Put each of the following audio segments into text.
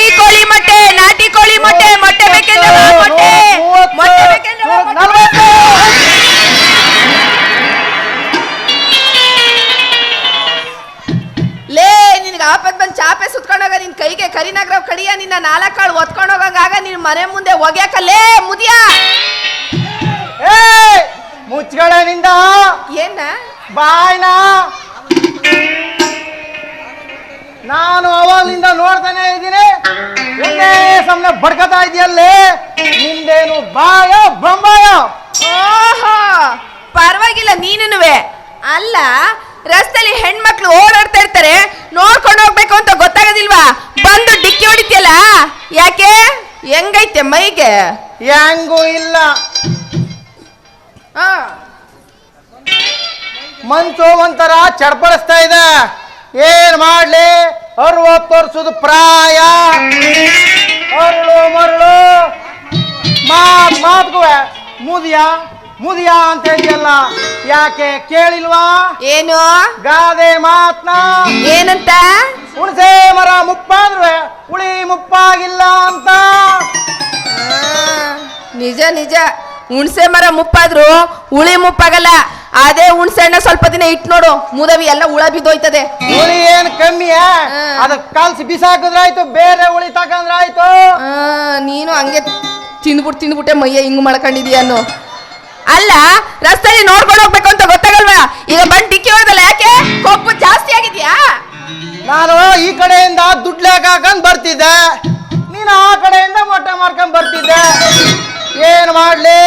ಬಿಳಿ ಕೋಳಿ ಮೊಟ್ಟೆ ನಾಟಿ ಕೋಳಿ ಮೊಟ್ಟೆ ಮೊಟ್ಟೆ ಬೇಕೆಂದ್ರೆ ಮೊಟ್ಟೆ. ಮೊಟ್ಟೆ ಬೇಕೆಂದ್ರೆ ಲೇ ನಿನ್ಗೆ ಆಪತ್ ಬಂದ್ ಚಾಪೆ ಸುತ್ಕೊಂಡೋಗ ನಿನ್ ಕೈಗೆ ಕರಿನಗರ ಕಡಿಯ ನಿನ್ನ ನಾಲ್ಕಾಳು ಕಾಳು ಒತ್ಕೊಂಡು ಹೋಗಂಗಾಗ ನಿನ್ ಮನೆ ಮುಂದೆ ಒಗ್ಯಾಕಲ್ಲೇ ಮುದಿಯ. ಏ ಮುಚ್ಗಳನಿಂದ ಏನ? ಬಾಯ್ನ. ನಾನು ಅವಾಗಿಂದ ನೋಡ್ತಾನೆ ಇದ್ದೀನಿ. ಒಂದೇ ಸಮನೆ ಬಡ್ಕತಾ ಇದೆಯಲ್ಲೇ ನಿಂದೇನು ಬಾಯ ಬಂಬಾಯ? ಓಹೋ ಪರವಾಗಿಲ್ಲ ನೀನುವೆ ಅಲ್ಲ ರಸ್ತೆಲಿ ಹೆಣ್ಮಕ್ಳು ಓಡಾಡ್ತಾ ಇರ್ತಾರೆ ನೋಡ್ಕೊಂಡು ಹೋಗ್ಬೇಕು ಅಂತ ಗೊತ್ತಾಗೋದಿಲ್ವಾ? ಬಂದು ಡಿಕ್ಕಿ ಹೊಡಿತಿಯಲ್ಲ? ಯಾಕೆ? ಹೆಂಗೈತೆ ಮೈಗೆ? ಹೆಂಗೂ ಇಲ್ಲ. ಆ, ಮನ್ಸು ಒಂಥರ ಚಡ್ಪಡಿಸ್ತಾ ಇದೆ. ಏನ್ ಮಾಡ್ಲಿ? ಅರವತ್ತು ವರ್ಷದ ಪ್ರಾಯ. ಅರಳು ಮರಳು. ಮಾತ್ ಮಾತ್ಗುವೆ. ಮುದಿಯ ಮುದಿಯ ಅಂತ ಹೇಳಿಯಲ್ಲ ಯಾಕೆ ಕೇಳಿಲ್ವಾ? ಏನು? ಗಾದೆ ಮಾತ್ನ. ಏನಂತ? ಹುಣಸೆ ಮರ ಮುಪ್ಪಾದ್ರೆ ಹುಳಿ ಮುಪ್ಪಾಗಿಲ್ಲ ಅಂತ. ನಿಜ ನಿಜ. ಹುಣಸೆ ಮರ ಮುಪ್ಪಾದ್ರು ಹುಳಿ ಮುಪ್ಪಾಗಲ್ಲ. ಅದೇ ಹುಣ್ಸೆ ಹಣ್ಣ ಸ್ವಲ್ಪ ದಿನ ಇಟ್ ನೋಡು ಮುದವಿ ಎಲ್ಲ ಹುಳ ಬಿದ್ದೋಯ್ತದೆ. ಹುಳಿ ಏನ್ ಕಮ್ಮಿಯಾ ಅದಕ್ ಕಲ್ಸಿ ಕಲ್ಸಿ ಬಿಸಾಕಿದ್ರಾಯ್ತು ಬೇರೆ ಹುಳಿ ತಕಂದ್ರಾಯ್ತು ಆ, ನೀನು ಹಂಗೆ ತಿಂದ್ಬಿಟ್ಟು ತಿಂದ್ಬಿಟ್ಟೆ ಮೈಯ ಹಿಂಗ್ ಮಾಡ್ಕೊಂಡಿದೀಯ ಅನ್ನೋ. ಅಲ್ಲ ರಸ್ತೆಯಲ್ಲಿ ನೋಡ್ಕೊಂಡು ಹೋಗ್ಬೇಕು ಅಂತ ಗೊತ್ತಾಗಲ್ವಾ? ಈಗ ಬಂದ್ ಡಿಕ್ಕಿ ಹೋದಲ್ಲ ಯಾಕೆ? ಕೊಬ್ಬು ಜಾಸ್ತಿ ಆಗಿದ್ಯಾ? ನಾನು ಈ ಕಡೆಯಿಂದ ದುಡ್ಡು ಲೆಕ್ಕ ಹಾಕೊಂಡ್ ಬರ್ತಿದ್ದೆ. ನೀನು ಆ ಕಡೆಯಿಂದ ಮೊಟ್ಟೆ ಮಾರ್ಕೊಂಡ್ ಬರ್ತಿದ್ದೆ. ಏನ್ ಮಾಡ್ಲಿ?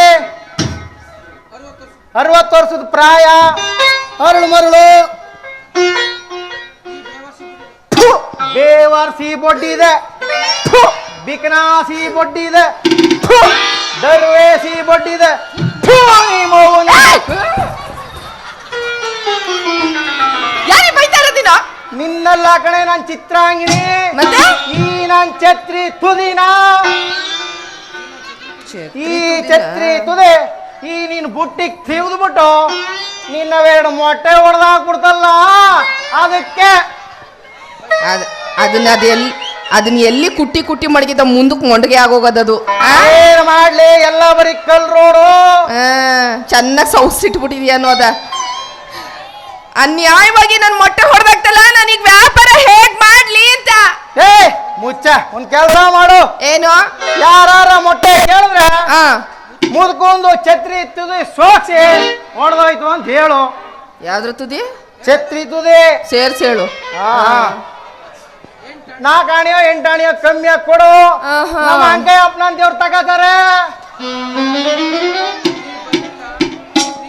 ಅರವತ್ತು ವರ್ಷದ ಪ್ರಾಯ. ಅರಳು ಮರಳು. ಬೇವಾರ್ಸಿ ಬೇವರ್ಸಿ ಬೊಡ್ಡಿ ಇದೆ. ಥು, ಬಿಕನಾಸಿ ಬೊಡ್ಡಿ ಇದೆ. ಥು, ದರ್ವೇಸಿ ಬೊಡ್ಡಿ ಇದೆ. ಥು, ಈ ಮೌನ. ಯಾರೇ ಬೈತಾ ಇರೋದಿನ ನಿನ್ನಲ್ಲ ಕಣೆ ನಾನು ಚಿತ್ರಾಂಗಿಣಿ? ಈ ನನ್ ಛತ್ರಿ ತುದಿನ. ಈ ಛತ್ರಿ ತುದೆ. ಈ ನೀನ್ ಬುಟ್ಟಿಗೆ ತಿವ್ದು ಬಿಟ್ಟು ನಿನ್ನವೆರಡು ಮೊಟ್ಟೆ ಹೊಡೆದಾಕ್ಬಿಡ್ತಲ್ಲ ಅದಕ್ಕೆ? ಅದನ್ನ ಅದನ್ನ ಅದೆಲ್ಲಿ ಅದನ್ನ ಎಲ್ಲಿ ಕುಟ್ಟಿ ಕುಟ್ಟಿ ಮಡಗಿದ ಮುಂದಕ್ಕೆ ಮೊಂಡಗೆ ಆಗೋಗದದು? ಏನ್ ಮಾಡ್ಲಿ ಎಲ್ಲ ಬರೀ ಕಲ್ ರೋಡು. ಚೆನ್ನಾಗಿ ಸೌಸಿಟ್ಬಿಟ್ಟಿದ್ಯಾ ಅನ್ನೋದ. ಅನ್ಯಾಯವಾಗಿ ನನ್ ಮೊಟ್ಟೆ ಹೊಡೆದಾಗ್ತಲ್ಲ ನನಗೆ ವ್ಯಾಪಾರ ಹೇಗ್ ಮಾಡ್ಲಿ ಅಂತ? ಏ ಮುಚ್ಚ ಒಂದ್ ಕೆಲಸ ಮಾಡು. ಏನು? ಯಾರ ಮೊಟ್ಟೆ ಕೇಳಿದ್ರೆ ಆ. ಮುದ್ಕೊಂಡು ಛತ್ರಿ ತುದಿ ಸೋಕ್ಸಿ. ಹೊಡೆದೋಯ್ತು ಅಂತ ಹೇಳು. ಯಾವ್ದ್ರ ತುದಿ? ಛತ್ರಿ ತುದಿ. ಸೇರ್ಸ್ ಹೇಳು ನಾಲ್ಕಾಣಿಯೋ ಎಂಟಾಣಿಯೋ ಕಮ್ಮಿ ಕೊಡು. ಆಹಾ. ನಮ್ಮ ಅಂಕೈ ಅಪ್ಪನ ತಗೋತಾರೆ.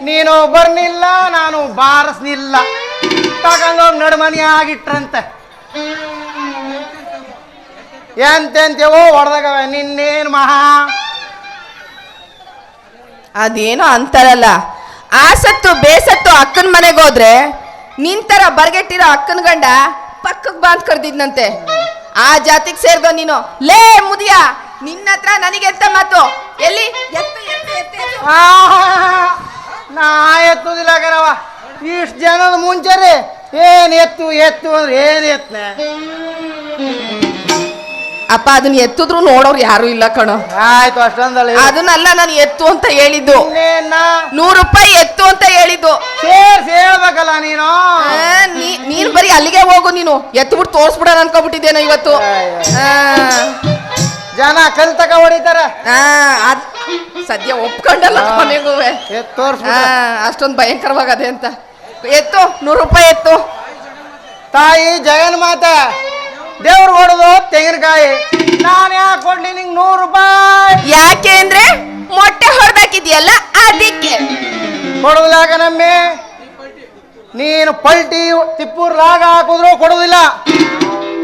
ನೀನು ಬರ್ನಿಲ್ಲ ನಾನು ಬಾರಿಸ್ನಿಲ್ಲ. ತಗೊಂಡೋಗಿ ನಡುಮನಿ ಆಗಿಟ್ರಂತೆ. ಎಂತೆಂತೇವೋ ಹೊಡೆದಾಗವೆ ನಿನ್ನೇನು ಮಹಾ. ಅದೇನೋ ಅಂತಾರಲ್ಲ. ಆಸತ್ತು, ಬೇಸತ್ತು ಅಕ್ಕನ ಮನೆಗೆ ಹೋದ್ರೆ ನಿಂತರ ಬರ್ಗೆಟ್ಟಿರೋ ಅಕ್ಕನ ಗಂಡ ಪಕ್ಕಕ್ಕೆ ಬಾಂದ್ ಕರೆದಿದ್ನಂತೆ. ಆ ಜಾತಿಗೆ ಸೇರ್ದೋ ನೀನು. ಲೇ, ಮುದಿಯ, ನಿನ್ನ ಹತ್ರ ನನಗೆ ಎತ್ತ ಮಾತು? ಎಲ್ಲಿ? ನಾ ಎತ್ತುದಿಲ್ಲ ಕಣವ ಇಷ್ಟು ಜನ ಮುಂಚೆ ಏನ್ ಎತ್ತು ಎತ್ತು ಅಂದ್ರೆ ಏನ್ ಎತ್ತನೆ ಅಪ್ಪ ಅದನ್ನ ಎತ್ತಿದ್ರು ನೋಡೋರು ಯಾರು ಇಲ್ಲ ಕಣೋ. ಆಯ್ತು ಅಷ್ಟೊಂದಲ್ಲ ಅದನ್ನಲ್ಲ ನಾನು ಎತ್ತು ಅಂತ ಹೇಳಿದ್ದು. ನೂರು ರೂಪಾಯಿ ಎತ್ತು ಅಂತ ಹೇಳಿದ್ದು. ಸೇರ್ಸಿ ಹೇಳ್ಬೇಕಲ್ಲ ನೀನು. ಆ, ನೀ- ನೀನ್ ಬರೀ ಅಲ್ಲಿಗೆ ಹೋಗು ನೀನು. ಎತ್ಬಿಟ್ಟು ತೋರ್ಸ್ಬಿಡೋಣ ಅನ್ಕೊಬಿಟ್ಟಿದ್ದೇನೋ ಇವತ್ತು. ಆ, ಜನ ಕಲ್ ತಕ ಹೊಡಿತಾರೆ. ಆ, ಅದ್ ಸದ್ಯ ಒಪ್ಕೊಂಡಲ್ಲ ಕೊನೆಗೂ ಎತ್ ಅಷ್ಟೊಂದು ಭಯಂಕರವಾಗದೆ ಅಂತ. ಎತ್ತು ನೂರು ರೂಪಾಯಿ ಎತ್ತು. ತಾಯಿ ಜಗನ್ ಮಾತ. ದೇವ್ರು ಹೊಡೆದು ತೆಂಗಿನಕಾಯಿ. ನಾನು ಯಾಕೆ ಕೊಡ್ಲಿ ನಿಂಗೆ ನೂರು ರೂಪಾಯಿ? ಯಾಕೆ ಅಂದ್ರೆ ಮೊಟ್ಟೆ ಹೊಡೆದಾಕಿದ್ಯಲ್ಲ ಅದಕ್ಕೆ. ಕೊಡೋದಿಲ್ಲ ನಮ್ಮೆ ನೀನು ಪಲ್ಟಿ ತಿಪ್ಪೂರ್ ಲಾಗ ಹಾಕಿದ್ರು ಕೊಡೋದಿಲ್ಲ.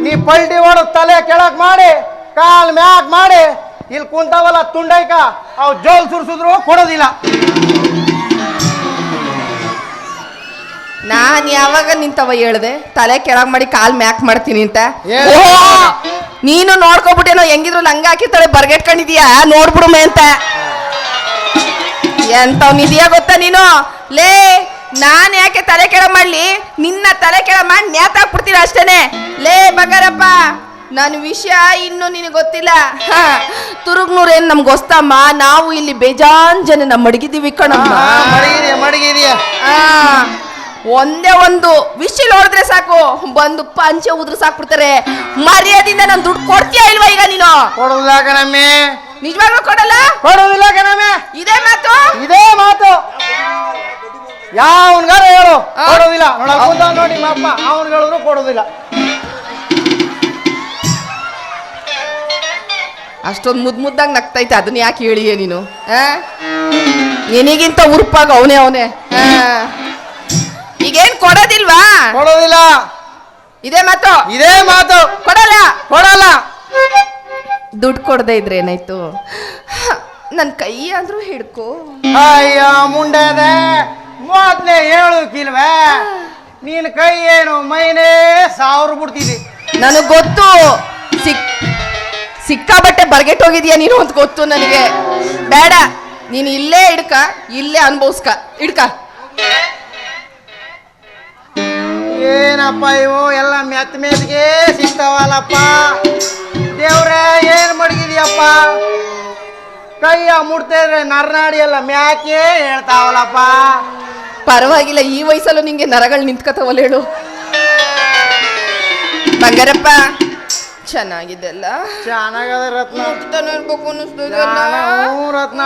ನೀ ಪಲ್ಟಿ ಹೊಡೆದು ತಲೆ ಕೆಳಕ್ ಮಾಡಿ ಕಾಲ್ ಮ್ಯಾಕ್ ಮಾಡಿ ಇಲ್ಲಿ ಕುಂತಾವಲ್ಲ ತುಂಡೈಕ ಅವ್ ಜೋಲ್ ಸುರ್ಸಿದ್ರು ಕೊಡೋದಿಲ್ಲ. ನಾನ್ ಯಾವಾಗ ನಿಂತವ ಹೇಳ್ದೆ? ತಲೆ ಕೆಳಗ್ ಮಾಡಿ ಕಾಲ್ ಮ್ಯಾಕ್ ಮಾಡ್ತೀನಿ ಅಂತ. ಓಹೋ, ನೀನು ನೋಡ್ಕೊಬಿಟ್ಟೇನೋ ಹೆಂಗಿದ್ರು ಲಂಗ ಹಾಕಿರ್ತಾಳೆ ಬರ್ಗೆಟ್ಕೊಂಡಿದ್ಯಾ? ನೋಡ್ಬಿಡುಮೆ ಅಂತ. ಎಂತವ್ನಿದ್ಯಾ ಗೊತ್ತಾ ನೀನು? ಲೇ ನಾನ್ ಯಾಕೆ ತಲೆ ಕೆಳ ಮಾಡ್ಲಿ? ನಿನ್ನ ತಲೆ ಕೆಳ ಮಾಡಿ ನೇತಾಕ್ಬಿಡ್ತೀನಿ ಅಷ್ಟೇನೆ. ಲೇ ಬಗಾರಪ್ಪ ನನ್ನ ವಿಷಯ ಇನ್ನು ನಿನಗೆ ಗೊತ್ತಿಲ್ಲ. ಹಾ, ತುರುಗ್ನೂರ್ ಏನ್ ನಮ್ಗೆ ಹೊಸ್ತಮ್ಮ? ನಾವು ಇಲ್ಲಿ ಬೇಜಾನ್ ಜನ ನಮ್ಮ ಮಡಗಿದ್ದೀವಿ ಕಣಮ್ಮ. ಮಡಗಿದೆಯಾ ಮಡಗಿದೆಯಾ? ಆ, ಒಂದೇ ಒಂದು ವಿಷಲ್ ಹೊಡೆದ್ರೆ ಸಾಕು. ಬಂದು ಪಂಚೆ ಉದ್ರ ಸಾಕ್ಬಿಡ್ತಾರೆ. ಮರ್ಯಾದಿಂದ ನಾನು ದುಡ್ಡು ಕೊಡ್ತೀಯ ಇಲ್ವಾ ಈಗ ನೀನು? ಕೊಡೋದಿಲ್ಲ ಕಣಮ್ಮೆ. ನಿಜವಾಗ್ಲೂ ಕೊಡಲ್ಲ? ಕೊಡೋದಿಲ್ಲ ಕಣಮ್ಮೆ. ಇದೇ ಮಾತು? ಇದೇ ಮಾತು. ಯಾವನ್ಗಾರ ಹೇಳು. ಆ? ಕೊಡುದಿಲ್ಲ ನೋಡ ನಿಮ್ಮ ಅಪ್ಪ ಅವನ್ ಹೇಳಿದ್ರು ಕೊಡೋದಿಲ್ಲ ಅಷ್ಟೊಂದು ಮುದ್ ಮುದ್ದಾಗ ನಗ್ತೈತೆ. ಅದನ್ನ ಯಾಕೆ ಹೇಳಿಯೇ ನೀನು? ಹ ನಿನಗಿಂತ ಉರ್ಪಾಗ ಅವನೇ ಅವನೇ. ಈಗೇನ್ ಕೊಡೋದಿಲ್ವಾ? ಕೊಡೋದಿಲ್ಲ. ಇದೇ ಮಾತು? ಇದೇ ಮಾತು. ಕೊಡಲ್ಲ? ಕೊಡಲ್ಲ. ದುಡ್ಡು ಕೊಡದೆ ಇದ್ರೆ ಏನಾಯ್ತು? ನನ್ನ ಕೈ ಆದ್ರೂ ಹಿಡ್ಕೋ. ಅಯ್ಯೋ ಮುಂಡದೆ ಮೂವತ್ತನೇ ಹೇಳು ಕಿಲ್ವೇ. ನೀನ್ ಕೈ ಏನು? ಮೈನೇ ಸಾವಿರ ಬಿಡ್ತೀನಿ ನನಗ್ ಗೊತ್ತು. ಸಿಕ್ ಸಿಕ್ಕಾಬಟ್ಟೆ ಬರ್ಗೆಟ್ ಹೋಗಿದ್ಯಾ ನೀನು ಅಂತ ಗೊತ್ತು ನನಗೆ. ಬೇಡ. ನೀನು ಇಲ್ಲೇ ಹಿಡ್ಕ ಇಲ್ಲೇ ಅನ್ಭವಿಸ್ಕ. ಹಿಡ್ಕ ಏನಪ್ಪ ಇವು? ಎಲ್ಲ ಮೆತ್ತ ಮೆತ್ಗೆ ಸಿಗ್ತಾವಲ್ಲಪ್ಪ. ದೇವ್ರೇ ಏನ್ ಮಡಗಿದ್ಯಪ್ಪ? ಕೈಯ ಮುಡ್ತಾ ಇದ್ರೆ ನರನಾಡಿ ಎಲ್ಲ ಮ್ಯಾಕೆ ಹೇಳ್ತಾವಲ್ಲಪ್ಪ. ಪರವಾಗಿಲ್ಲ ಈ ವಯಸ್ಸಲ್ಲೂ ನಿಂಗೆ ನರಗಳು ನಿಂತ್ಕೋತಾವಲ್ಲ ಹೇಳು. ಬಂಗಾರಪ್ಪ ಚೆನ್ನಾಗಿದೆಲ್ಲ ಚೆನ್ನಾಗದ ರತ್ನ. ಮುಟ್ತಾನೆ ಇರ್ಬೇಕು ಅನ್ನಿಸ್ತದಲ್ಲ. ಚೆನ್ನಾಗ- ಹ್ಞೂ ರತ್ನ.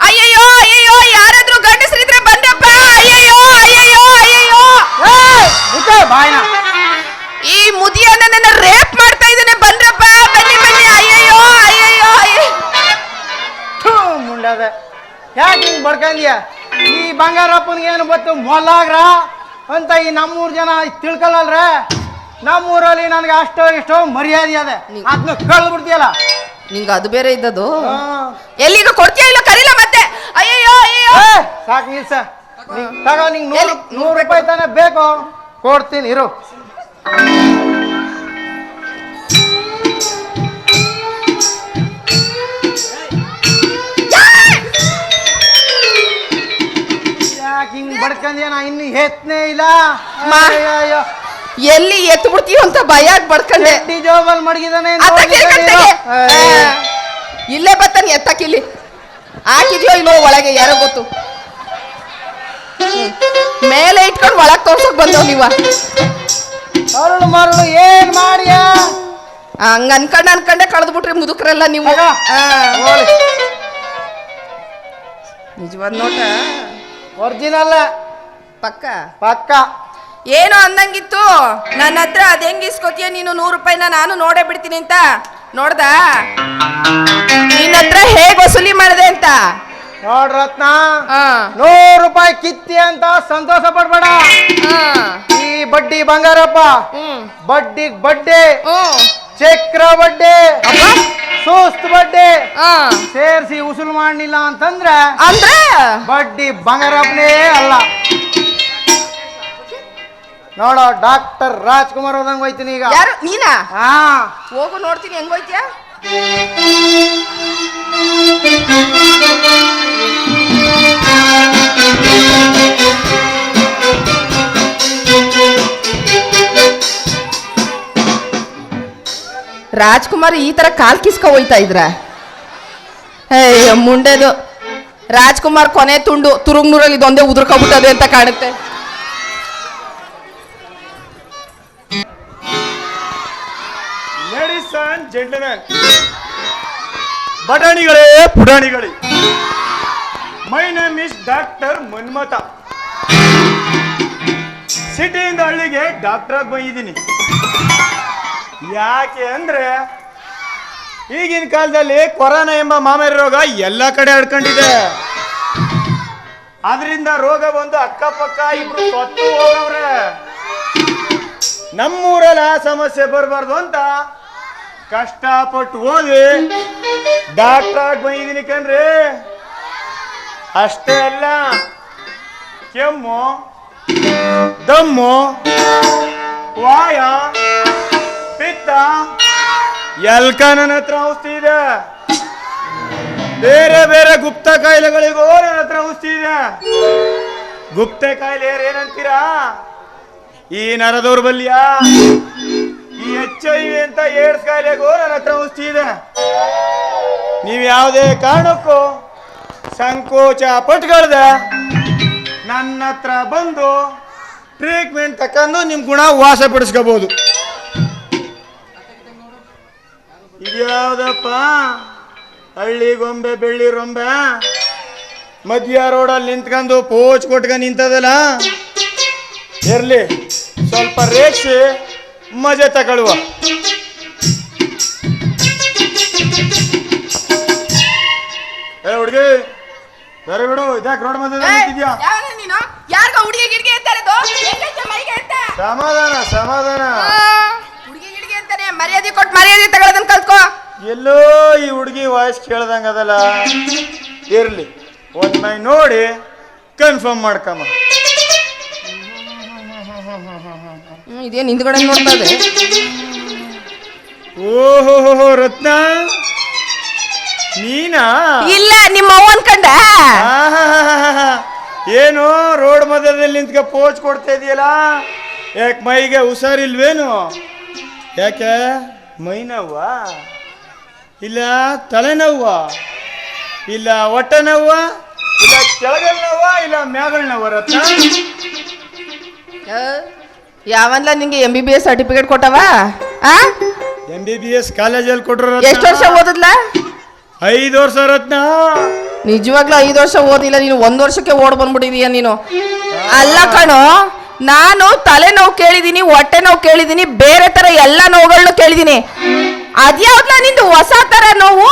ಅಯ್ಯಯ್ಯೋ ಅಯ್ಯಯ್ಯೋ ಯಾರಾದ್ರೂ ಗಂಡಸರಿದ್ರೆ ಬಂದ್ರಪ್ಪ. ಅಯ್ಯಯ್ಯೋ ಅಯ್ಯೋ ಬಾಯ್ನ. ಈ ಮುದಿಯನ್ನ ನನ್ನ ರೇಪ್ ಮಾಡ್ತಾ ಇದ್ದಾನೆ ಬಂದ್ರಪ್ಪ ಬನ್ನಿ ಬನ್ನಿ ಅಯ್ಯಯ್ಯೋ ಅಯ್ಯಯ್ಯೋ ಅಯ್ಯೋ ಮುಂಡದ. ಯಾಕೆ ಹಿಂಗೆ ಬಡ್ಕಂದ್ಯ ಈ ಬಂಗಾರಪ್ಪನಿಗೆ ಏನು ಗೊತ್ತು? ಮೊಲಾಗ್ರ ಅಂತ ಈ ನಮ್ಮೂರು ಜನ ತಿಳ್ಕೊಳಲ್ರ? ನಮ್ಮೂರಲ್ಲಿ ನನಗೆ ಅಷ್ಟೋ ಇಷ್ಟೋ ಮರ್ಯಾದೆ ಅದೆ. ಅದನ್ನ ಕಳ್ಬಿಡ್ತೀಯಲ್ಲ ನಿಂಗೆ ಅದು ಬೇರೆ ಇದ್ದದು. ಎಲ್ಲಿಗ ಕೊಡ್ತೀಯ ಇಲ್ಲ ಕರೀಲ ಮತ್ತೆ? ಅಯ್ಯಯ್ಯೋ ಅಯ್ಯೋ ಸಾಕು ನಿಲ್ಸ. ತಗೋ ನಿಂಗೆ ನೂರು? ನೂರು ರೂಪಾಯಿ ತಾನೇ ಬೇಕು. ಕೊಡ್ತೀನಿ ಇರು ಹಿಂಗ್ ಬಡ್ಕಂದ್ಯ ನಾ ಇನ್ನು ಎತ್ತನೇ ಇಲ್ಲ ಮಾ. ಅಯ್ಯೋ, ಅಯ್ಯೋ. ಎಲ್ಲಿ ಎತ್ತು ಬಿಡ್ತೀವಿ ಅಂತ ಭಯ ಬಡ್ಕಂಡೆ ಚಡ್ಡಿ ಜೋಬಲ್ ಮಡಗಿದಾನೆ ಅತ್ತ ಕೇಳ್ಕಂತಾಗೆ. ಆ, ಇಲ್ಲೇ ಬರ್ತಾನೆ ಎತ್ತಕ್ಕಿಲ್ಲಿ ಹಾಕಿದ್ಯೋ ಇಲ್ಲೋ ಒಳಗೆ ಯಾರೋ ಗೊತ್ತು. ಮೇಲೆ ಇಟ್ಕೊಂಡು ಒಳಗ್ ತೋರ್ಸಕ್ ಬಂದವ್ ನೀವ. ಅರುಳು ಮರುಳು ಏನ್ ಮಾಡಿಯ? ಹಂಗ ಅನ್ಕಂಡ ಅನ್ಕಂಡೆ ಕಳೆದು ಬಿಟ್ರಿ ಮುದುಕರೆಲ್ಲ ನೀವು. ನಿಜವಾದ ನೋಟ. ಒರಿಜಿನಲ್ ಪಕ್ಕ. ಪಕ್ಕ. ಏನೋ ಅಂದಂಗಿತ್ತು. ನನ್ನ ಹತ್ರ ಅದ್ ಹೆಂಗ್ ಇಸ್ಕೊತೀಯ ನೀನು ನೂರು ರೂಪಾಯಿನ ನಾನು ನೋಡೇ ಬಿಡ್ತೀನಿ ಅಂತ. ನೋಡ್ದ? ನಿನ್ನ ಹತ್ರ ಹೇಗ್ ವಸೂಲಿ ಮಾಡಿದೆ ಅಂತ. ನೋಡ್ ರತ್ನ. ಆ, ನೂರು ರೂಪಾಯಿ ಕಿತ್ತಿ ಅಂತ ಸಂತೋಷ ಪಡ್ಬೇಡ. ಈ ಬಡ್ಡಿ ಬಂಗಾರಪ್ಪ. ಬಡ್ಡಿ ಬಡ್ಡಿ. ಚಕ್ರ ಬಡ್ಡೆ. ಸೋಸ್ತ್ ಬಡ್ಡೆ. ಸೇರಿಸಿ ಉಸುಲ್ ಮಾಡಲಿಲ್ಲ ಅಂತಂದ್ರೆ ಅಂದ್ರೆ? ಬಡ್ಡಿ ಬಂಗಾರಪ್ಪನೇ ಅಲ್ಲ. ನೋಡೋ ಡಾಕ್ಟರ್ ರಾಜ್ಕುಮಾರ್ ಹೋದಂಗ್ ಹೋಯ್ತೀನಿ ಈಗ ಯಾರು? ನೀನಾ? ಹಾ ಹೋಗು ನೋಡ್ತೀನಿ. ಹೆಂಗೋಯ್ತ್ಯಾ ರಾಜ್ಕುಮಾರ್ ಈ ತರ ಕಾಲ್ ಕಿಸ್ಕೊ ಹೋಯ್ತಾ ಇದ್ರ? ಮುಂಡೆದು ರಾಜ್ಕುಮಾರ್ ಕೊನೆ ತುಂಡು ತುರುಗ್ನೂರಲ್ಲಿ ಇದೊಂದೇ ಉದುರ್ಕೊಬಿಟ್ಟದೆ ಅಂತ ಕಾಣುತ್ತೆ. ಲೇಡೀಸ್ ಅಂಡ್ ಮ್ಯಾನ್ ಬಟಾಣಿಗಳೇ ಪುಟಾಣಿಗಳೇ my name is doctor Manmatha ಸಿಟಿಯಿಂದ ಹಳ್ಳಿಗೆ ಡಾಕ್ಟರ್ ಬಂದಿದ್ದೀನಿ. ಯಾಕೆ ಅಂದ್ರೆ, ಈಗಿನ ಕಾಲದಲ್ಲಿ ಕೊರೋನಾ ಎಂಬ ಮಾಮೇರಿ ರೋಗ ಎಲ್ಲ ಕಡೆ ಹಡ್ಕೊಂಡಿದೆ ಅದರಿಂದ ರೋಗ ಬಂದು ಅಕ್ಕಪಕ್ಕ ಇಬ್ರು ಸತ್ತು ಹೋಗವ್ರೆ ನಮ್ಮೂರಲ್ಲಿ ಆ ಸಮಸ್ಯೆ ಬರಬಾರ್ದು ಅಂತ ಕಷ್ಟಪಟ್ಟು ಓದಿ ಡಾಕ್ಟರ್ ಆಗಿ ಬಂದಿದ್ದೀನಿ ಕಣ್ರಿ. ಅಷ್ಟೇ ಅಲ್ಲ, ಕೆಮ್ಮು, ದಮ್ಮು, ವಾಯ, ಪಿತ್ತ ಎಲ್ಕ ನನ್ನ ಹತ್ರ ಔಷಧಿ ಇದೆ. ಬೇರೆ ಬೇರೆ ಗುಪ್ತ ಕಾಯಿಲೆಗಳಿಗೂ ನನ್ನ ಹತ್ರ ಔಷಧಿ ಇದೆ. ಗುಪ್ತ ಕಾಯಿಲೆ ಏನಂತೀರಾ? ಈ ನರ ದೌರ್ಬಲ್ಯ ಈ ಎಚ್ ಐ ವಿ ಅಂತ ಏಡ್ಸ್ ಕಾಯಿಲೆಗೂ ನನ್ನ ಹತ್ರ ಔಷಧಿ ಇದೆ. ನೀವು ಯಾವುದೇ ಕಾರಣಕ್ಕೂ ಸಂಕೋಚ ಪಟ್ಕೊಳ್ದೆ ನನ್ನ ಹತ್ರ ಬಂದು ಟ್ರೀಟ್ಮೆಂಟ್ ತಕ್ಕಂದು ನಿಮ್ಮ ಗುಣ ವಾಸ ಪಡಿಸ್ಕೋಬಹುದು ಇದ್ಯಾವ್ದಪ್ಪ ಹಳ್ಳಿ ಗೊಂಬೆ, ಬೆಳ್ಳಿ ರೊಂಬೆ ಮಧ್ಯ ರೋಡಲ್ಲಿ ನಿಂತ್ಕೊಂಡು ಪೋಚ್ ಕೊಟ್ಕೊಂಡು ನಿಂತದಲ್ಲ? ಇರ್ಲಿ, ಸ್ವಲ್ಪ ರೇಕ್ಷಿ ಮಜೆ ತಗೊಳ್ಳುವ. ಏ ಹುಡುಗಿ ಬೇರೆ ಬಿಡು ಇದ್ಯಾಕೆ ರೋಡ್ ಮಧ್ಯೆ ನಿಂತಿದ್ಯಾ? ಯಾರಿಗ ಹುಡುಗಿ ಗಿಡ್ಗೆ ಅಂತಾರೆ ಸಮಾಧಾನ ಸಮಾಧಾನ. ಹುಡುಗಿ ಗಿಡ್ಗೆ ಅಂತಾನೆ ಮರ್ಯಾದೆ ಕೊಟ್ಟು ಮರ್ಯಾದೆ ತಗೊಳ್ಳೋದನ್ನ ಕಲ್ತ್ಕೋ. ಎಲ್ಲೋ ಈ ಹುಡುಗಿ ವಾಯ್ಸ್ ಕೇಳ್ದಂಗದಲ್ಲ? ಇರ್ಲಿ ಒಂದ್ ಮೈ ನೋಡಿ ಕನ್ಫರ್ಮ್ ಮಾಡ್ಕಮ್ಮ ಇದೇನ್ ಹಿಂದ್ಗಡೆ ನೋಡ್ತಾ ಇದೆ ಓಹೋ ರತ್ನ. ನೀನಾ? ಇಲ್ಲ ನಿಮ್ಮ ಅವ್ವ ಅನ್ಕಂಡ ಆಹಾಹಾಹಾಹಾ. ಏನು ರೋಡ್ ಮಧ್ಯದಲ್ಲಿ ನಿಂತ್ಕ ಪೋಚ್ ಕೊಡ್ತಾ ಇದೆಯಲ್ಲ? ಯಾಕೆ ಮೈಗೆ ಹುಷಾರಿಲ್ವೇನು? ಯಾಕೆ ಮೈ ಇಲ್ಲ ತಲೆನೋವ್ವ? ಇಲ್ಲ ಹೊಟ್ಟೆ ನೋವ ಇಲ್ಲ ಕೆಳಗಲ್ ನೋವ್ವ ಇಲ್ಲ ಮ್ಯಾಗಳ ನೋವ ರತ್ನ ಯಾವನ್ಲ ನಿಂಗೆ M B B S certificate ಕೊಟ್ಟವ? ಆ? ಎಂ ಬಿ ಬಿ ಎಸ್ ಕಾಲೇಜಲ್ಲಿ ಕೊಟ್ಟರು ಎಷ್ಟು ವರ್ಷ ಓದಿದ್ಲ? ಐದು ವರ್ಷ ರತ್ನ. ನಿಜವಾಗ್ಲೂ ಐದು ವರ್ಷ ಓದಿಲ್ಲ ನೀನು ಒಂದು ವರ್ಷಕ್ಕೆ ಓಡ್ ಬಂದ್ಬಿಟ್ಟಿದೀಯ ನೀನು. ಅಲ್ಲ ಕಣೋ ನಾನು ತಲೆನೋವು ಕೇಳಿದೀನಿ ಹೊಟ್ಟೆ ನೋವು ಕೇಳಿದೀನಿ ಬೇರೆ ತರ ಎಲ್ಲ ನೋವುಗಳನ್ನು ಕೇಳಿದೀನಿ. ಅದ್ಯಾವ್ದ್ಲ ನಿಂದು ಹೊಸ ತರ ನೋವು?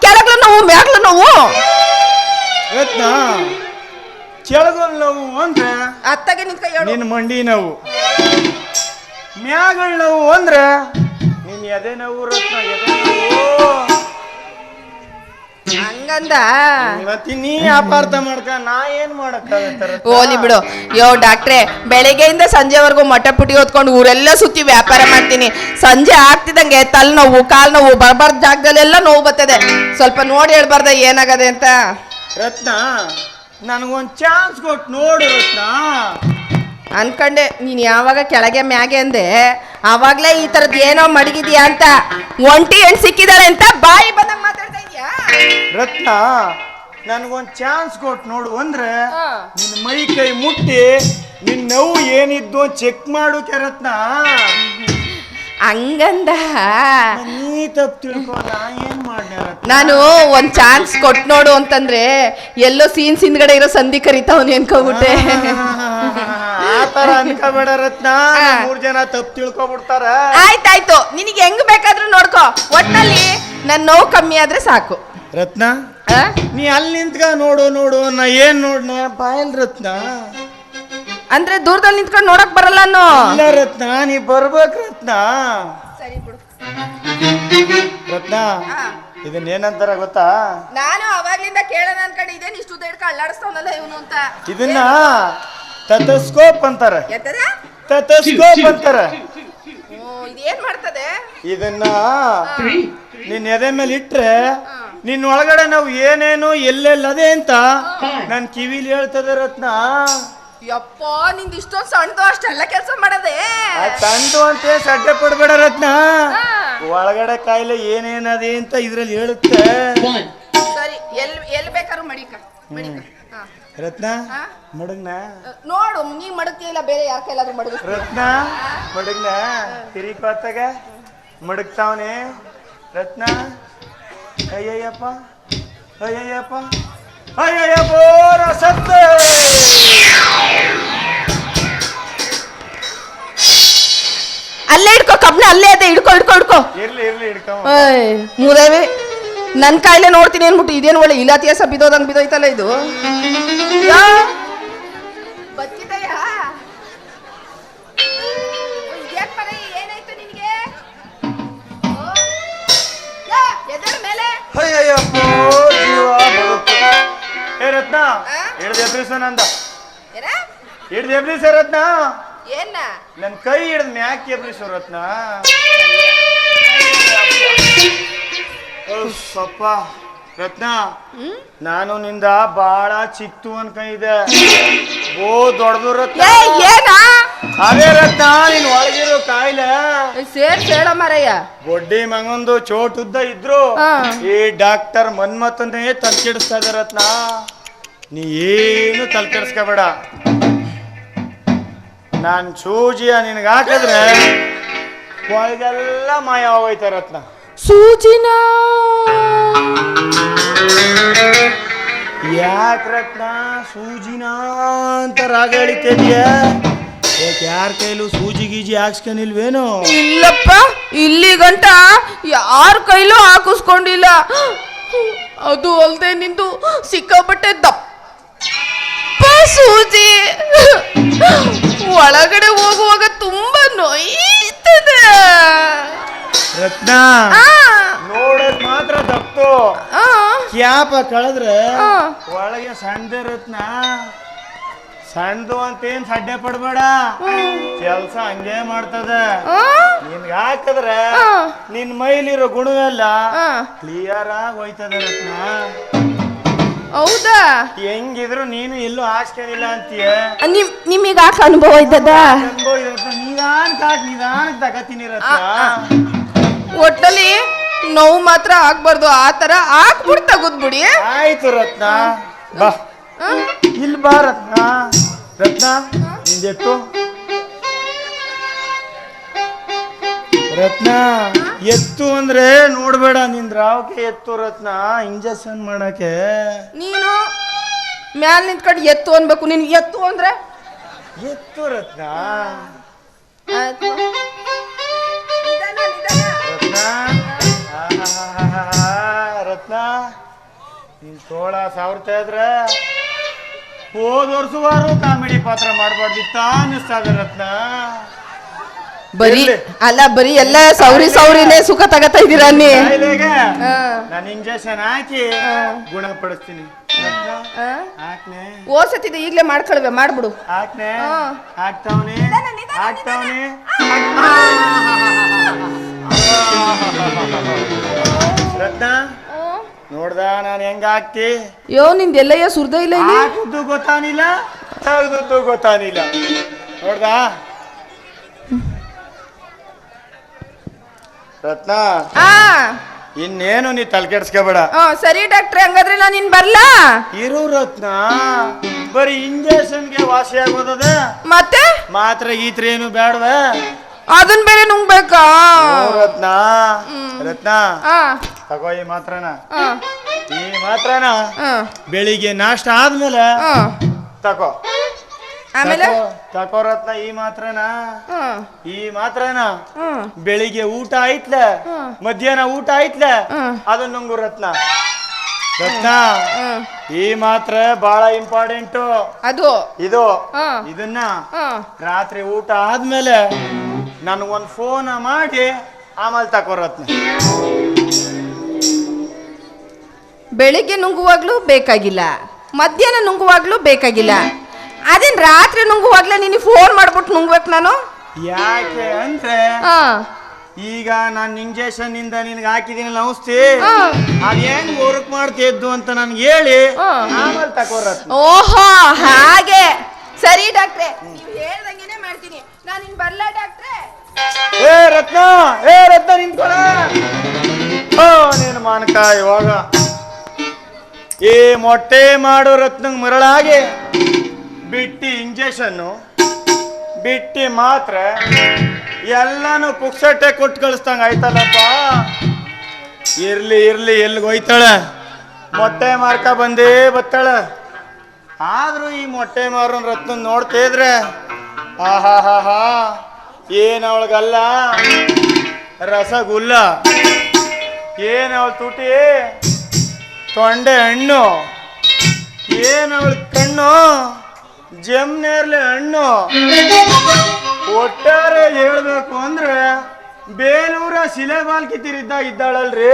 ಕೆಳಗ್ಲು ನೋವು ಮ್ಯಾಗ್ಲು ನೋವು? ರತ್ನ. ಕೆಳಗಲ್ ನೋವು ಅಂದ್ರೆ ಅತ್ತಗೆ ನಿಂತ್ಕ ಹೇಳು. ನಿನ್ನ ಮಂಡಿ ನೋವು. ಮ್ಯಾಗಳ ನೋವು ಅಂದ್ರೆ ನಿನ್ ಎದೆ ನೋವು ರತ್ನ ಎದೆ ನೋವು. ಹಂಗಂದ? ಇವತ್ತಿ ನೀ ಅಪಾರ್ಥ ಮಾಡ್ಕ ನಾ ಏನ್ ಮಾಡಕ್ಕಾಗತ್ತ ರತ್ನ? ಓಲಿ ಬಿಡು. ಯೋ ಡಾಕ್ಟ್ರೆ ಬೆಳಗ್ಗೆಯಿಂದ ಸಂಜೆವರೆಗೂ ಮಠ ಪುಟಿ ಹೊತ್ಕೊಂಡು ಊರೆಲ್ಲ ಸುತ್ತಿ ವ್ಯಾಪಾರ ಮಾಡ್ತೀನಿ. ಸಂಜೆ ಆಗ್ತಿದಂಗೆ ತಲೆನೋವು ಕಾಲ್ ನೋವು ಬರ್ಬಾರ್ದ ಜಾಗದಲ್ಲೆಲ್ಲ ನೋವು ಬರ್ತದೆ. ಸ್ವಲ್ಪ ನೋಡಿ ಹೇಳ್ಬಾರ್ದ ಏನಾಗದೆ ಅಂತ. ರತ್ನ ನನಗೊಂದ್ ಚಾನ್ಸ್ ಕೊಟ್ಟು ನೋಡು ರತ್ನ ಅನ್ಕಂಡೆ ನೀನು ಯಾವಾಗ ಕೆಳಗೆ ಮ್ಯಾಗೆ ಅಂದೆ ಆವಾಗಲೇ ಈ ಥರದ್ದು ಏನೋ ಮಡಗಿದ್ಯಾ ಅಂತ ಒಂಟಿ ಹೆಣ್ಣು ಸಿಕ್ಕಿದಾಳೆ ಅಂತ ಬಾಯಿ ಬಂದಂಗ್ ಮಾತಾಡ್ತಾ ಇದ್ಯಾ? ರತ್ನ ನನಗೊಂದು ಚಾನ್ಸ್ ಕೊಟ್ಟು ನೋಡು ಅಂದ್ರೆ ಹಾ. ನಿನ್ನ ಮೈ ಕೈ ಮುಟ್ಟಿ ನಿನ್ನ ನೋವು ಏನಿದ್ದು ಚೆಕ್ ಮಾಡು ರತ್ನ ಹಂಗಂದ ನೀ ತಪ್ಪು ಏನ್ ನಾನು ಒಂದ್ ಚಾನ್ಸ್ ಕೊಟ್ ನೋಡು ಅಂತಂದ್ರೆ ಎಲ್ಲೋ ಸೀನ್ಸ್ ಹಿಂದ್ಗಡೆ ಇರೋ ಸಂಧಿ ಕರಿತಾವನಿ ಅನ್ಕೋಬಿಟ್ಟೆ ಆತರ ಅನ್ಕೋಬೇಡ ರತ್ನ. ಮೂರ್ ಜನ ತಪ್ಪು ತಿಳ್ಕೊಬಿಡ್ತಾರ ಆಯ್ತಾಯ್ತು ನಿನಗೆ ಹೆಂಗ್ ಬೇಕಾದ್ರೂ ನೋಡ್ಕೋ ಒಟ್ನಲ್ಲಿ ನನ್ ನೋವು ಕಮ್ಮಿ ಆದ್ರೆ ಸಾಕು ರತ್ನ? ನೀ ಅಲ್ಲಿ ನಿಂತ್ಕ ನೋಡು ನೋಡು ನಾ ಏನ್ ನೋಡ್ನ ಬಾಯಲ್ ರತ್ನ ಅಂದ್ರೆ ದೂರದಲ್ಲಿ ನಿಂತ್ಕೊಂಡು ನೋಡಕ್ ಬರಲ್ಲ ಅನ್ನೋ? ಇಲ್ಲ ರತ್ನ ನೀ ಬರ್ಬೇಕು ರತ್ನ. ಸರಿ ಬಿಡು. ರತ್ನ ಇದನ್ ಇದನ್ನ ಏನಂತಾರ ಗೊತ್ತಾ? ನಾನು ಅವಾಗ್ಲಿಂದ ಕೇಳೋಣ ಅನ್ಕೊಂಡು ಇದೇನು ಇಷ್ಟು ದೇಡ್ಕ ಅಲ್ಲಾಡಿಸ್ತಾವನಲ್ಲ ಇವನು ಅಂತ. ಇದನ್ನ ತತಸ್ಕೋಪ್ ಅಂತಾರೆ. ಎತ್ತದ ತತಸ್ಕೋಪ್ ಅಂತಾರ. ಇದೇನ್ ಮಾಡ್ತದೆ? ಇದನ್ನ ನಿನ್ನ ಎದೆ ಮೇಲೆ ಇಟ್ರೆ ನಿನ್ನ ಒಳಗಡೆ ನಾವು ಏನೇನು ಎಲ್ಲೆಲ್ಲದೆ ಅಂತ ನನ್ನ ಕಿವಿಲಿ ಹೇಳ್ತದೆ ರತ್ನ. ಯಪ್ಪ ನಿಂದು ಇಷ್ಟೊಂದು ಸಣ್ಣದು ಅಷ್ಟೆಲ್ಲ ಕೆಲಸ ಮಾಡದೆ. ತಂದು ಅಂತ ಸಡ್ಡೆ ಪಡ್ಬೇಡ ರತ್ನ. ಒಳಗಡೆ ಕಾಯಿಲೆ ಏನೇನದೆ ಅಂತ ಇದ್ರಲ್ಲಿ ಹೇಳುತ್ತೆ. ಸರಿ ಎಲ್ ಎಲ್ ಬೇಕಾದ್ರೂ ಮಡಿಕ ಮಡಿಕ. ರತ್ನ? ಮಡಗ್ನ? ನೋಡು ನೀ ಮಡಗ್ತಿಲ್ಲ ಇಲ್ಲ ಬೇರೆ ಯಾರ ಕೈಲಾದ್ರೂ ಮಡಗ. ರತ್ನ ಮಡಗ್ನ? ತಿರಿಕೊತ್ತಾಗ ಮಡಗ್ತಾವನೆ? ರತ್ನ? ಅಯ್ಯಯ್ಯಪ್ಪ ಅಯ್ಯಯ್ಯಪ್ಪ. ಅಯ್ಯಯ್ಯಪ್ಪ ಸತ್ತೆ ಅಲ್ಲೇ ಇಡ್ಕೋ ಕಬ್ನ ಅಲ್ಲೇ ಅದೇ ಇಡ್ಕೋ ಇಡ್ಕೋ ಇಡ್ಕೋ ಇರ್ಲಿ ಇರ್ಲಿ ಹಿಡ್ಕೊ ಏಯ್ ಮೂದೇವಿ ನನ್ನ ಕಾಯಿಲೆ ನೋಡ್ತೀನಿ ಅನ್ಬಿಟ್ಟು ಇದೇನು ಒಳ್ಳೆ ಇಲಾತಿಯಾಸ ಬಿದೋದಂಗ್ ಬಿದೋಯ್ತಲ್ಲ ಇದು ಯಾ? ಬದುಕಿದೆಯಾ? ಇದ್ಯಾಕ್ ಮರೆ, ಏನಾಯ್ತು ನಿನ್ಗೆ? ಓ? ಯಾ, ಮೇಲೆ. ಅಯ್ಯಯ್ಯಪ್ಪ ಏ ರತ್ನ? ಹಿಡ್ದು ಎಬ್ರಿಸ ನಂದ. ಏನ? ಹಿಡ್ದು ಎಬ್ರಿಸ ರತ್ನ. ಏನ? ನನ್ ಕೈ ಹಿಡ್ದು ಮ್ಯಾಕ್ ಎಬ್ರಿಸು ರತ್ನ. ಸಪ್ಪ ರತ್ನ ನಾನು ನಿಂದ ಬಾಳ ಚಿಕ್ತು ಅನ್ಕೊಂಡಿದ್ದೆ. ಓ ದೊಡ್ಡದು ರತ್ನ. ಏನಾ? ಅದೇ ರತ್ನ ನೀನ್ ಒಳಗಿರೋ ಕಾಯಿಲೆ. ಸೇರ್ ಸೇಳ ಮಾರಯ್ಯ ಬೊಡ್ಡಿ ಮಗಂದು ಚೋಟುದ್ದ ಇದ್ರು. ಈ ಡಾಕ್ಟರ್ ಮನ್ಮತನೇ ತಲೆ ಇದೆ ರತ್ನ. ನೀ ಏನು ತಲೆ ಕೆಡಿಸ್ಕೋಬೇಡ ನಾನ್ ಸೂಜಿಯ ನಿನಗೆ ಹಾಕಿದ್ರೆ ಒಳಗೆಲ್ಲ ಮಾಯ ಹೋಯ್ತ ರತ್ನ. ಸೂಜಿನ? ಯಾಕೆ ರತ್ನ? ಸೂಜಿನ ಅಂತ ರಾಗ ಯಾಕೆ ಯಾರ ಕೈಲೂ ಸೂಜಿ ಗೀಜಿ ಹಾಕ್ಸ್ಕೊಂಡಿಲ್ವೇನು? ಇಲ್ಲಪ್ಪ ಇಲ್ಲಿ ಗಂಟ ಯಾರ ಕೈಲೂ ಹಾಕಿಸ್ಕೊಂಡಿಲ್ಲ. ಅದು ಅಲ್ದೆ ನಿಂದು ಸಿಕ್ಕಾಪಟ್ಟೆ ದಪ್ಪ ಸೂಜಿ. ಒಳಗಡೆ ಹೋಗುವಾಗ ತುಂಬಾ ನೋಯ್ತದೆ. ರತ್ನ ಆ, ನೋಡಕ್ ಮಾತ್ರ ತಪ್ಪು. ಕ್ಯಾಪ ಕಳೆದ್ರೆ. ಒಳಗೆ ಸಣ್ಣ ರತ್ನ. ಸಣ್ಣದು ಅಂತೇನ್ ಸಡ್ಡೆ ಪಡ್ಬೇಡ. ಕೆಲ್ಸ ಹಂಗೆ ಮಾಡ್ತದೆ. ನಿನ್ಗ ಹಾಕಿದ್ರೆ ನಿನ್ ಮೈಲಿರೋ ಗುಣವೆಲ್ಲ. ಕ್ಲಿಯರ್ ಆಗಿ ಹೋಯ್ತದ ರತ್ನ. ಹೌದಾ? ಹೆಂಗಿದ್ರು ನೀನು ಎಲ್ಲೂ ಹಾಸ್ಕೊಂಡಿಲ್ಲ ಅಂತೀಯ? ನಿಮ್ ನಿಮಗೆ ಯಾಕೆ ಅನುಭವ ಇದ್ದದ. ನಿಧಾನಕ್ ಹಾಕ್ ನಿಧಾನಕ್ ತಗತೀನಿ ಒಟ್ಟಲ್ಲಿ ನೋವು ಮಾತ್ರ ಆಗ್ಬಾರ್ದು ಆ ತರ ಹಾಕ್ಬಿಟ್ಟು ತಗದ್ಬಿಡಿ ಆಯ್ತು ರತ್ನ. ಬಾ? ಇಲ್ಲಿ ಬಾ ರತ್ನ. ರತ್ನ ನಿಂದೆತ್ತು. ರತ್ನ ಎತ್ತು ಅಂದ್ರೆ ನೋಡ್ಬೇಡ ನಿನ್ ರಾವ್ಕೆ ಎತ್ತು ರತ್ನ ಇಂಜೆಕ್ಷನ್ ಮಾಡಕ್ಕೆ ನೀನು ಮ್ಯಾಲ್ ನಿಂತ್ಕೊಂಡು ಎತ್ತು ಅನ್ಬೇಕು ನಿನ್ ಎತ್ತು ಅಂದ್ರೆ ಎತ್ತು ರತ್ನ ಆಯ್ತು. ನಿಧಾನ, ನಿಧಾನ. ರತ್ನ ಆಹಾಹಾಹಾಹಾ. ರತ್ನ ನೀನ್ ತೋಳ ಸಾವ್ರ್ತಾ ಇದ್ರೆ ಹೋದ್ ವರ್ಷವಾರು ಕಾಮಿಡಿ ಪಾತ್ರ ಮಾಡ್ಬಾರ್ದಿತ್ತ ಇದೆ ರತ್ನ ಬರೀ ಅಲ್ಲ ಬರೀ ಎಲ್ಲ ಸೌರಿ ಸೌರಿನೇ ಸುಖ ತಗತಾ ಇದೀರ ನೀ ಕಾಯಿಲೆಗೆ ನಾನು ಇಂಜೆಕ್ಷನ್ ಹಾಕಿ ಗುಣಪಡಿಸ್ತೀನಿ? ಹಾಕ್ನೆ. ಓಸತ್ತಿದೆ ಈಗ್ಲೇ ಮಾಡ್ಕೊಳ್ವೆ ಮಾಡ್ಬಿಡು. ಹಾಕ್ನೆ. ಹಾ. ಹಾಕ್ತಾವ್ನೆ. ನಿಧಾನ, ರತ್ನ ನೋಡ್ದ ನಾನು ಹೆಂಗ ಹಾಕ್ತಿ? ಯೋ ನಿಂದ ಎಲ್ಲಯ್ಯ ಸುರ್ದ ಇಲ್ಲ ಇಲ್ಲಿ? ಹಾಕಿದ್ದು ಗೊತ್ತಾನಿಲ್ಲ ತೆಗ್ದದ್ದು ಗೊತ್ತಾನಿಲ್ಲ ನೋಡ್ದ? ರತ್ನ ಆ. ಇನ್ನೇನು ನೀ ತಲೆ ಕೆಡ್ಸ್ಕೋಬೇಡ. ಆ, ಸರಿ ಡಾಕ್ಟ್ರೆ ಹಂಗಾದ್ರೆ ನಾನು ಇನ್ ಬರ್ಲಾ? ಇರು ರತ್ನ. ಬರೀ ಇಂಜೆಕ್ಷನ್ಗೆ ವಾಸಿ ಆಗೋದದ. ಮತ್ತೆ? ಮಾತ್ರ ಗೀತ್ರ ಏನು ಬೇಡವ ಅದನ್ ಬೇರೆ ನುಂಗ್ಬೇಕಾ? ರತ್ನ. ರತ್ನ ಆ, ತಗೋ ಈ ಮಾತ್ರನ. ಆ, ಈ ಮಾತ್ರನ ಆ, ಬೆಳಿಗ್ಗೆ ನಾಷ್ಟ ಆದ್ಮೇಲೆ ತಗೋ. ಆಮೇಲೆ? ತಕೋ, ತಕೋ ರತ್ನ ಈ ಮಾತ್ರನಾ? ಈ ಮಾತ್ರನಾ? ಬೆಳಿಗ್ಗೆ ಊಟ ಆಯ್ತ್ಲ. ಮಧ್ಯಾಹ್ನ ಊಟ ಆಯ್ತ್ಲ. ಅದು ನಂಗು ರತ್ನ. ರತ್ನ ಈ ಮಾತ್ರ ಬಹಳ ಇಂಪಾರ್ಟೆಂಟ್ ಅದು. ಇದು. ಇದನ್ನ ರಾತ್ರಿ ಊಟ ಆದ್ಮೇಲೆ ನನಗೊಂದು ಫೋನ್ ಮಾಡಿ ಆಮೇಲೆ ತಕೋ ರತ್ನ. ಬೆಳಿಗ್ಗೆ ನುಂಗುವಾಗ್ಲೂ ಬೇಕಾಗಿಲ್ಲ. ಮಧ್ಯಾಹ್ನ ನುಂಗುವಾಗ್ಲೂ ಬೇಕಾಗಿಲ್ಲ. ಅದೇನ್ ರಾತ್ರಿ ನುಂಗುವಾಗ್ಲೇ ನಿನಗೆ ಫೋನ್ ಮಾಡ್ಬಿಟ್ಟು ನುಂಗ್ಬೇಕು ನಾನು? ಯಾಕೆ ಅಂದ್ರೆ ಹಾ ಈಗ ನಾನು ಇಂಜೆಕ್ಷನ್ ಇಂದ ನಿನ್ಗೆ ಹಾಕಿದೀನಿ ಔಷಧಿ ಹಾ. ಅದ್ ಹೆಂಗ್ ವರ್ಕ್ ಮಾಡ್ತಿದ್ದು ಅಂತ ನನ್ಗೆ ಹೇಳಿ. ಹಾ. ಆಮೇಲೆ ತಕೋ ರತ್ನ ಓಹೋ ಹಾಗೆ. ಸರಿ ಡಾಕ್ಟ್ರೆ ನೀವು ಹೇಳ್ದಂಗೆನೆ ಮಾಡ್ತೀನಿ. ನಾನು ಇನ್ ಬರ್ಲಾ ಡಾಕ್ಟ್ರೆ. ಏ ರತ್ನ ಏ ರತ್ನ ನಿಂತ್ಕೊಳ. ಓ ನೀನು ಮಾನಕ ಇವಾಗ ಏ ಮೊಟ್ಟೆ ಮಾಡೋ ರತ್ನಂಗ್ ಮರಳಾಗಿ. ಬಿಟ್ಟಿ ಇಂಜೆಕ್ಷನ್ನು, ಬಿಟ್ಟಿ ಮಾತ್ರ, ಎಲ್ಲಾನು ಪುಕ್ಸಟ್ಟೆ ಕೊಟ್ಟು ಕಳಿಸ್ದಂಗ ಆಯ್ತಲ್ಲಪ್ಪ. ಇರ್ಲಿ ಇರ್ಲಿ, ಎಲ್ಲಿಗೆ ಹೋಯ್ತಾಳೆ? ಮೊಟ್ಟೆ ಮಾರ್ಕ ಬಂದೇ ಬತ್ತಾಳ. ಆದ್ರೂ ಈ ಮೊಟ್ಟೆ ಮಾರೋನ್ ರತ್ನ ನೋಡ್ತಾ ಇದ್ರೆ ಆಹಾ ಹಾ ಹಾ ಏನ್ ಅವಳಿಗಲ್ಲ? ರಸಗುಲ್ಲ. ಏನು ಅವಳ ತುಟಿ? ತೊಂಡೆ ಹಣ್ಣು. ಏನು ಅವಳ ಕಣ್ಣು? ಜಮ್ನೇರ್ಲೆ ಹಣ್ಣು. ಒಟ್ಟಾರೆ ಹೇಳ್ಬೇಕು ಅಂದ್ರೆ ಬೇಲೂರ ಶಿಲೆ ಬಾಲ್ಕಿತ್ತಿರಿದ್ದ ಇದ್ದಾಳಲ್ರಿ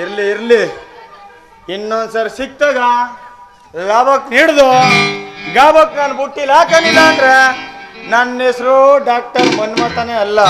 ಇರ್ಲಿ ಇರ್ಲಿ. ಇನ್ನೊಂದ್ಸರಿ ಸಿಕ್ತಾಗ ಲಾಭಕ್ ಹಿಡ್ದು ಗಾಬಕ್ ನಾನು ಬುಟ್ಟಿ ಹಾಕನಿಲ್ಲ ಅಂದ್ರೆ ನನ್ನ ಹೆಸರು ಡಾಕ್ಟರ್ ಮನ್ಮಥನೇ ಅಲ್ಲ.